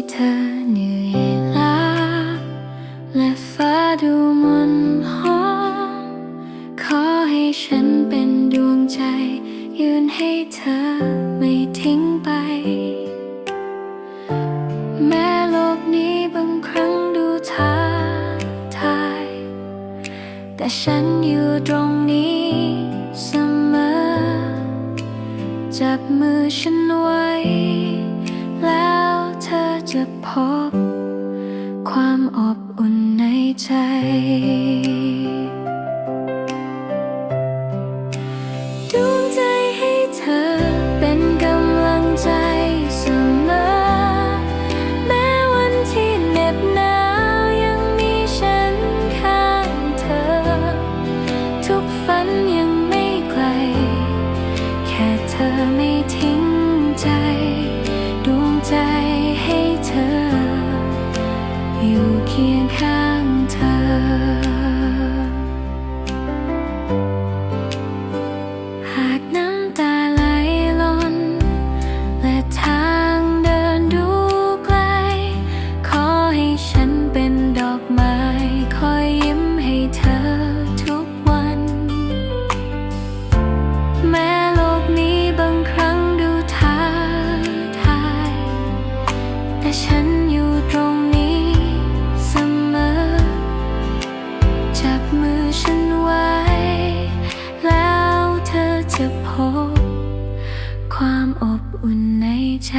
ที่เธอเหนื่อยล้าและฟ้าดูมนหองขอให้ฉันเป็นดวงใจ ยืนให้เธอไม่ทิ้งไป แม้โลกนี้บางครั้งดูท้าทาย แต่ฉันอยู่ตรงนี้เสมอ จับมือฉันไว้แล้ว จะพบ ความอบ 眼看 บ ความอบอุ่นในใจ